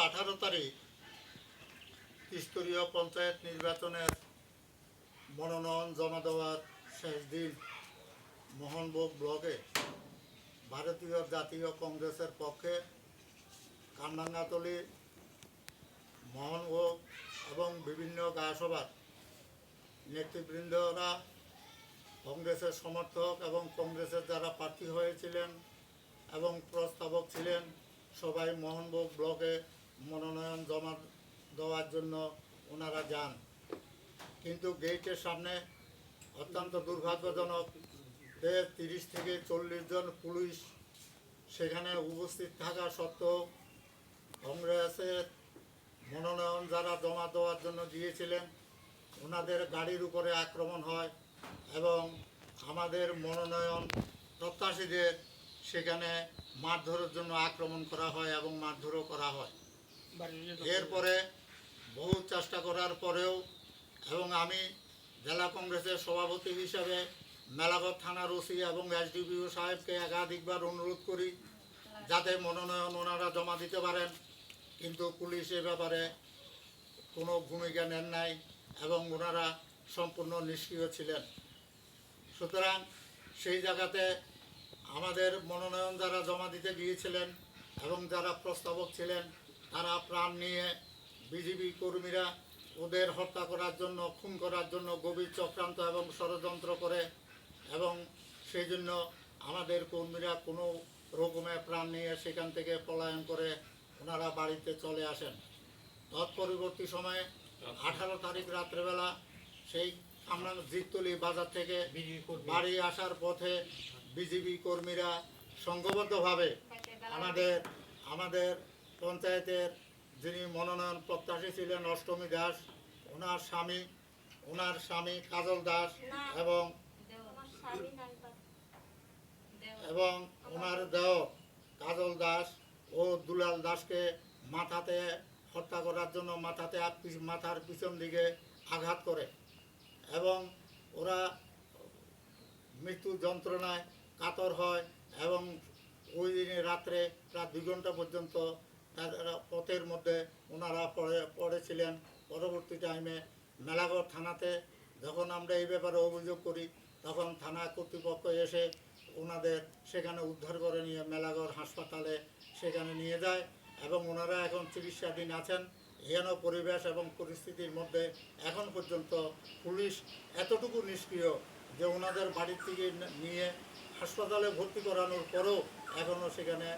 আঠারো তারিখ স্তরীয় পঞ্চায়েত নির্বাচনের মনোনয়ন জমা দেওয়ার শেষ দিন মোহনভোগ ব্লকে ভারতীয় জাতীয় কংগ্রেসের পক্ষে কামরাঙ্গাতলি মোহনভোগ এবং বিভিন্ন গায়সভার নেতৃবৃন্দরা কংগ্রেসের সমর্থক এবং কংগ্রেসের যারা প্রার্থী হয়েছিলেন এবং প্রস্তাবক ছিলেন, সবাই মোহনভোগ ব্লকে মনোনয়ন জমা দেওয়ার জন্য ওনারা যান। কিন্তু গেটের সামনে অত্যন্ত দুর্ভাগ্যজনক তিরিশ থেকে চল্লিশ জন পুলিশ সেখানে উপস্থিত থাকা সত্ত্বেও কংগ্রেসের মনোনয়ন যারা জমা দেওয়ার জন্য দিয়েছিলেন, ওনাদের গাড়ির উপরে আক্রমণ হয় এবং আমাদের মনোনয়ন প্রত্যাশীদের সেখানে মারধরের জন্য আক্রমণ করা হয় এবং মারধরও করা হয়। এরপরে বহু চেষ্টা করার পরেও এবং আমি জেলা কংগ্রেসের সভাপতি হিসাবে মেলাঘর থানার ওসি এবং এসডিপিও সাহেবকে একাধিকবার অনুরোধ করি যাতে মনোনয়ন ওনারা জমা দিতে পারেন। কিন্তু পুলিশ এ ব্যাপারে কোনো ভূমিকা নেন নাই এবং ওনারা সম্পূর্ণ নিষ্ক্রিয় ছিলেন। সুতরাং সেই জায়গাতে আমাদের মনোনয়ন যারা জমা দিতে গিয়েছিলেন এবং যারা প্রস্তাবক ছিলেন তারা প্রাণ নিয়ে বিজেপি কর্মীরা ওদের হত্যা করার জন্য, খুন করার জন্য গভীর চক্রান্ত এবং ষড়যন্ত্র করে এবং সেই জন্য আমাদের কর্মীরা কোনো রকমে প্রাণ নিয়ে সেখান থেকে পলায়ন করে ওনারা বাড়িতে চলে আসেন। তৎপরবর্তী সময়ে আঠারো তারিখ রাত্রেবেলা সেই আমরা জিততলি বাজার থেকে বাড়ি আসার পথে বিজেপি কর্মীরা সংঘবদ্ধভাবে আমাদের আমাদের পঞ্চায়েতের যিনি মনোনয়ন প্রত্যাশী ছিলেন অষ্টমী দাস ওনার স্বামী ওনার স্বামী কাজল দাস এবং এবং ওনার দেহ কাজল দাস ও দুলাল দাসকে মাথাতে হত্যা করার জন্য মাথাতে মাথার পিছন দিকে আঘাত করে এবং ওরা মৃত্যু যন্ত্রণায় কাতর হয় এবং ওই দিনে রাত্রে প্রায় দুই ঘণ্টা পর্যন্ত পথের মধ্যে ওনারা পড়ে, পড়েছিলেন। পরবর্তী টাইমে মেলাগড় থানাতে যখন আমরা এই ব্যাপারে অভিযোগ করি, তখন থানা কর্তৃপক্ষ এসে ওনাদের সেখানে উদ্ধার করে নিয়ে মেলাগড় হাসপাতালে সেখানে নিয়ে যায় এবং ওনারা এখন চিকিৎসাধীন আছেন। হেন পরিবেশ এবং পরিস্থিতির মধ্যে এখন পর্যন্ত পুলিশ এতটুকু নিষ্ক্রিয় যে ওনাদের বাড়ির থেকে নিয়ে হাসপাতালে ভর্তি করানোর পরেও এখনও সেখানে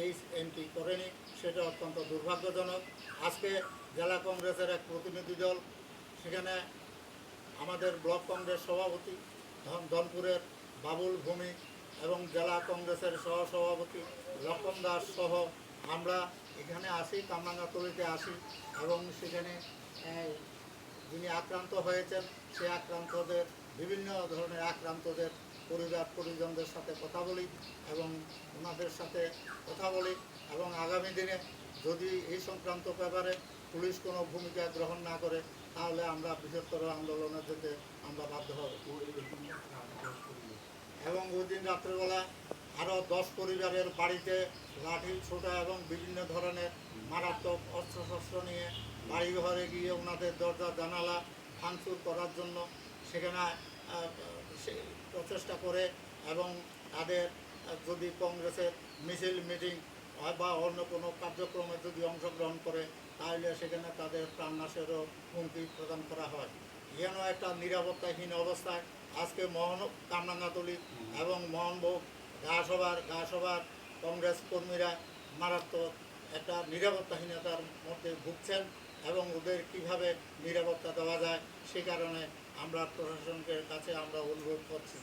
এইচ এন্ট্রি করেনি, সেটা অত্যন্ত দুর্ভাগ্যজনক। আজকে জেলা কংগ্রেসের এক প্রতিনিধি দল, সেখানে আমাদের ব্লক কংগ্রেস সভাপতি ধন ধনপুরের বাবুল ভূমি এবং জেলা কংগ্রেসের সহসভাপতি লক্ষণ দাস সহ আমরা এখানে আসি কামরাঙ্গাতলিতে আসি এবং সেখানে যিনি আক্রান্ত হয়েছেন, সে আক্রান্তদের, বিভিন্ন ধরনের আক্রান্তদের পরিবার পরিজনদের সাথে কথা বলি এবং ওনাদের সাথে কথা বলি এবং আগামী দিনে যদি এই সংক্রান্ত ব্যাপারে পুলিশ কোনো ভূমিকা গ্রহণ না করে, তাহলে আমরা বৃহত্তর আন্দোলনে যেতে আমরা বাধ্য হব। এবং ওই দিন রাত্রেবেলা আরও দশ পরিবারের বাড়িতে লাঠি ছোটা এবং বিভিন্ন ধরনের মারাত্মক অস্ত্রশস্ত্র নিয়ে বাড়ি ঘরে গিয়ে ওনাদের দরজা জানালা ভাঙচুর করার জন্য সেখানে প্রচেষ্টা করে এবং তাদের যদি কংগ্রেসের মিছিল, মিটিং বা অন্য কোনো কার্যক্রমে যদি অংশগ্রহণ করে, তাহলে সেখানে তাদের প্রাণনাশেরও হুমকি প্রদান করা হয়। যেন একটা নিরাপত্তাহীন অবস্থায় আজকে মোহন কামরাঙ্গাতলি এবং মোহনভোগ গাসভার গাসভার কংগ্রেস কর্মীরা মারাত্মক একটা নিরাপত্তাহীনতার মধ্যে ভুগছেন। এবং ওদের কীভাবে নিরাপত্তা দেওয়া যায় সে কারণে আমরা প্রশাসনের কাছে আমরা অনুরোধ করছি।